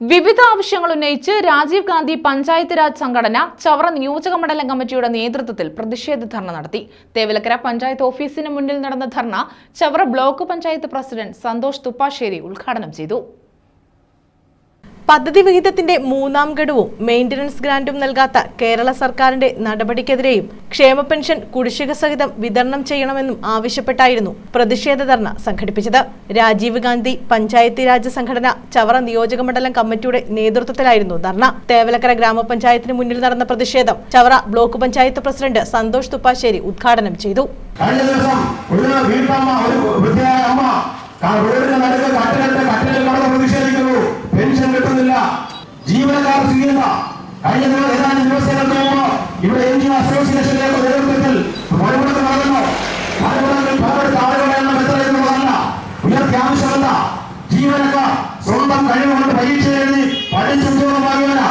വിവിധ ആവശ്യങ്ങൾ ഉന്നയിച്ച് രാജീവ് ഗാന്ധി പഞ്ചായത്ത് രാജ് സംഘടന ചവറ നിയോജക മണ്ഡലം കമ്മിറ്റിയുടെ നേതൃത്വത്തിൽ പ്രതിഷേധ ധർണ നടത്തി. തേവലക്കര പഞ്ചായത്ത് ഓഫീസിന് മുന്നിൽ നടന്ന ധർണ ചവറ ബ്ലോക്ക് പഞ്ചായത്ത് പ്രസിഡന്റ് സന്തോഷ് തുപ്പാശ്ശേരി ഉദ്ഘാടനം ചെയ്തു. പദ്ധതി വിഹിതത്തിന്റെ മൂന്നാം ഘടുവും മെയിന്റനൻസ് ഗ്രാന്റും നൽകാത്ത കേരള സർക്കാരിന്റെ നടപടിക്കെതിരെയും ക്ഷേമ പെൻഷൻ കുടിശ്ശിക സഹിതം വിതരണം ചെയ്യണമെന്നും ആവശ്യപ്പെട്ടായിരുന്നു പ്രതിഷേധ ധർണ സംഘടിപ്പിച്ചത്. രാജീവ് ഗാന്ധി പഞ്ചായത്തി രാജ് സംഘടന ചവറ നിയോജക മണ്ഡലം കമ്മിറ്റിയുടെ നേതൃത്വത്തിലായിരുന്നു ധർണ. തേവലക്കര ഗ്രാമപഞ്ചായത്തിന് മുന്നിൽ നടന്ന പ്രതിഷേധം ചവറ ബ്ലോക്ക് പഞ്ചായത്ത് പ്രസിഡന്റ് സന്തോഷ് തുപ്പാശ്ശേരി ഉദ്ഘാടനം ചെയ്തു. കഴിഞ്ഞ ദിവസം പെൻഷൻ കിട്ടുന്നില്ല. ജീവനക്കാർ സ്വീകരണ. കഴിഞ്ഞ ദിവസം ഏതാനും ദിവസങ്ങൾക്ക് മുമ്പ് ഇവിടെ എൻ ജി അസോസിയേഷനിലേക്ക് നേതൃത്വത്തിൽ പണിമുടക്ക് നടന്നു. പണിമുടക്കിൽ ആവശ്യമല്ല. ജീവനക്കാർ സ്വന്തം കഴിവുകൊണ്ട് പരീക്ഷ എഴുതി പഠിച്ചുദ്യോഗമാകുകയില്ല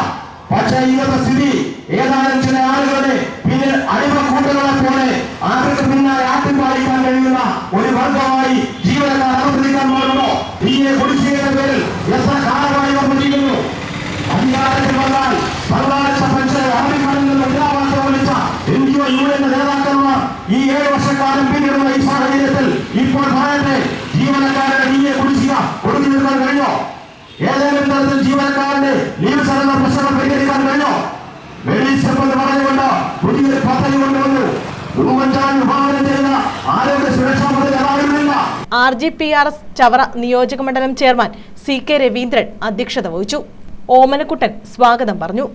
പക്ഷേ ഇന്നത്തെ സ്ഥിതി ഏതാനും ചില ആളുകളുടെ പിന്നിൽ അടിമ കൂട്ടുകളെ പോലെ ആർക്ക് പിന്നാലെ ആട്ടിപ്പാടിക്കാൻ കഴിയുന്ന ഒരു വർഗമായി ജീവനക്കാർ അനുവദിക്കാൻ എൻ ജി ഒ നേതാക്കന്മാർ ഈ ഏഴ് വർഷക്കാലം പിന്നിടുന്ന ഈ സാഹചര്യത്തിൽ ഇപ്പോൾ പറയട്ടെ ജീവനക്കാരുടെ നീയെ കുടിശ്ശിക ഒടുക്കി നിർത്താൻ കഴിഞ്ഞോ? ഏതെങ്കിലും തരത്തിൽ ജീവനക്കാരന്റെ സറന്ന പ്രശ്നങ്ങൾ പരിഹരിക്കാൻ കഴിഞ്ഞോ? വെളിച്ചെന്ന് പറഞ്ഞുകൊണ്ട് പുതിയൊരു പദ്ധതി കൊണ്ടുവന്നു. ഉമ്മൻചാണ്ടി വിഭാവനം ചെയ്ത ആരോഗ്യ സുരക്ഷാ പദ്ധതി അതായിരുന്നില്ല. R G P R S Chavara നിയോജക മണ്ഡലം ചെയർമാൻ സി കെ രവീന്ദ്രൻ അധ്യക്ഷത വഹിച്ചു. ഓമനക്കുട്ടൻ സ്വാഗതം പറഞ്ഞു.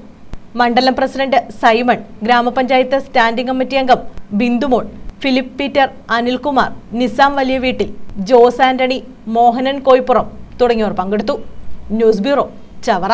മണ്ഡലം പ്രസിഡന്റ് സൈമൺ ഗ്രാമപഞ്ചായത്ത് സ്റ്റാൻഡിംഗ് കമ്മിറ്റി അംഗം ബിന്ദുമോൾ ഫിലിപ്പ് പീറ്റർ അനിൽകുമാർ നിസാം വലിയ വീട്ടിൽ ജോസ് ആന്റണി മോഹനൻ കോയിപ്പുറം തുടങ്ങിയവർ പങ്കെടുത്തു. News bureau Chavara.